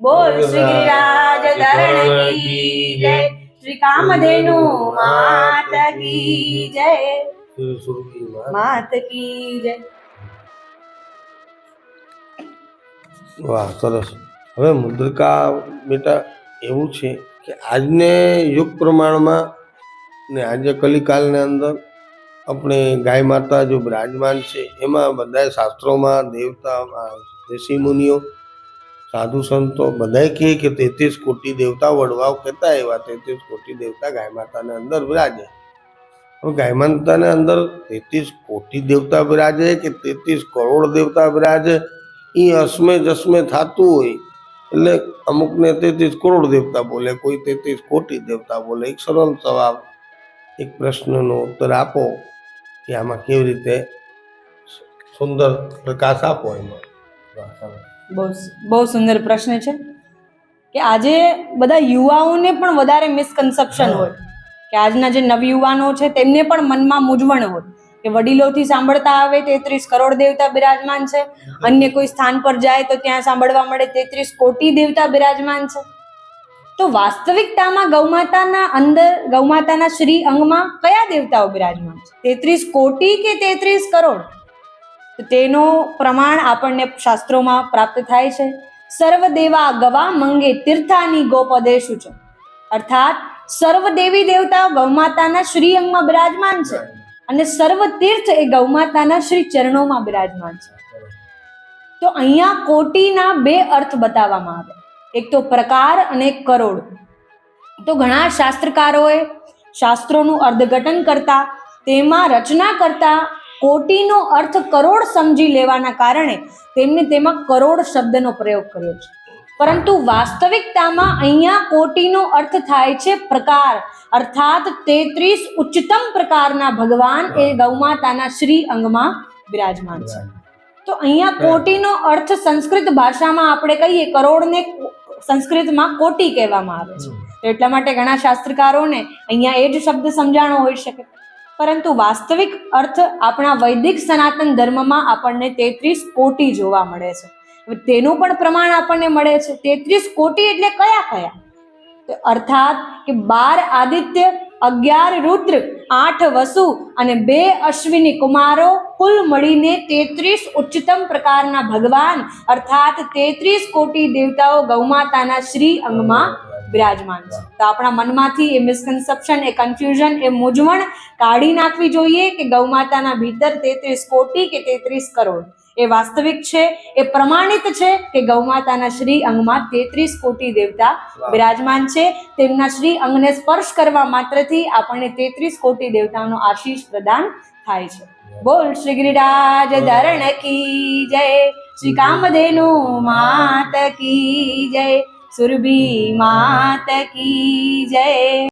બોલ શ્રી ગિરિરાજ ધરણ કી જય. શ્રી કામધેનુ માત કી જય. માત કી જય. વાહ સરસ. હવે મુદ્રિકા બેટા એવું છે કે આજને યુગ પ્રમાણમાં ને આજે કલિકાલની અંદર આપણે ગાય માતા જો બિરાજમાન છે એમાં બધા શાસ્ત્રોમાં દેવતા ઋષિ મુનિઓ સાધુ સંતો બધાય કહે કે તેત્રીસ કોટી દેવતા વડવાઓ કહેતા એવા તેત્રીસ કોટી દેવતા ગાય માતાને અંદર બિરાજે. હવે ગાય માતાને અંદર તેત્રીસ કોટી દેવતા બિરાજે કે તેત્રીસ કરોડ દેવતા બિરાજે એ અસમે જસમે થતું હોય. એટલે અમુકને તેત્રીસ કરોડ દેવતા બોલે, કોઈ તેત્રીસ કોટી દેવતા બોલે. એક સરળ સવાલ એક પ્રશ્નનો ઉત્તર આપો કે આમાં કેવી રીતે સુંદર પ્રકાશ આપો એમાં. બહુ બહુ સુંદર પ્રશ્ન છે. કે આજે બધા યુવાઓને પણ વધારે મિસકન્સેપ્શન હોય. કે આજના જે નવયુવાનો છે તેમને પણ મનમાં મૂંઝવણ હોય. કે વડીલોથી સાંભળતા આવે તેત્રીસ કરોડ દેવતા બિરાજમાન છે. અન્ય કોઈ સ્થાન પર જાય તો ત્યાં સાંભળવા મળે તેત્રીસ કોટી દેવતા બિરાજમાન છે. તો વાસ્તવિકતામાં ગૌમાતાના અંદર ગૌમાતાના શ્રી અંગમાં કયા દેવતાઓ બિરાજમાન છે? તેત્રીસ કોટી કે તેત્રીસ કરોડ? તેનો પ્રમાણ આપણને શાસ્ત્રોમાં પ્રાપ્ત થાય છે. સર્વ દેવા ગવા મંગે તીર્થાની ગોપદેશુ છે અર્થાત સર્વ દેવી દેવતા ગૌમાતાના શ્રી અંગમાં બિરાજમાન છે અને સર્વ તીર્થ એ ગૌમાતાના શ્રી ચરણોમાં બિરાજમાન છે. તો અહીંયા કોટીના બે અર્થ બતાવવામાં આવે. એક તો પ્રકાર અને કરોડ. તો ઘણા શાસ્ત્રકારોએ શાસ્ત્રોનું અર્થઘટન કરતા, તેમાં રચના કરતા કોટીનો અર્થ કરોડ સમજી લેવાના કારણે તેમને તેમાં કરોડ શબ્દનો પ્રયોગ કર્યો છે. પરંતુ વાસ્તવિકતામાં અહીંયા કોટીનો અર્થ થાય છે પ્રકાર. અર્થાત તેત્રીસ ઉચ્ચતમ પ્રકારના ભગવાન એ ગૌમાતાના શ્રી અંગમાં બિરાજમાન છે. તો અહીંયા કોટીનો અર્થ સંસ્કૃત ભાષામાં આપણે કહીએ કરોડને સંસ્કૃતમાં કોટી કહેવામાં આવે છે. તો એટલા માટે ઘણા શાસ્ત્રકારોને અહીંયા એ જ શબ્દ સમજાણો હોઈ શકે. પરંતુ વાસ્તવિક અર્થ આપણા વૈદિક સનાતન ધર્મમાં આપણને તેત્રીસ કોટી જોવા મળે છે. તેનું પણ પ્રમાણ આપણને મળે છે. તેત્રીસ કોટી એટલે કયા કયા? અર્થાત કે બાર આદિત્ય, અગિયાર રુદ્ર, આઠ વસુ અને બે અશ્વિની કુમારો કુલ મળીને તેત્રીસ ઉચ્ચતમ પ્રકારના ભગવાન અર્થાત તેત્રીસ કોટી દેવતાઓ ગૌમાતાના શ્રી અંગમાં બિરાજમાન છે. તો આપણા મનમાંથી એ મિસકન્સેપ્શન એ કન્ફ્યુઝન એ મૂંઝવણ કાઢી નાખવી જોઈએ કે ગૌમાતાના ભીતર તેત્રીસ કોટી કે તેત્રીસ કરોડ. એ વાસ્તવિક છે એ પ્રમાણિત છે કે ગૌમાતાના શ્રી અંગમાં તેત્રીસ કોટી દેવતા બિરાજમાન છે. તેમના શ્રી અંગને સ્પર્શ કરવા માત્રથી આપણને તેત્રીસ કોટી દેવતાનો આશીષ પ્રદાન થાય છે. બોલ શ્રી ગિરિરાજ ધરણ કી જય. શ્રી કામધેનુ માત કી જય. સુરભી માત કી જય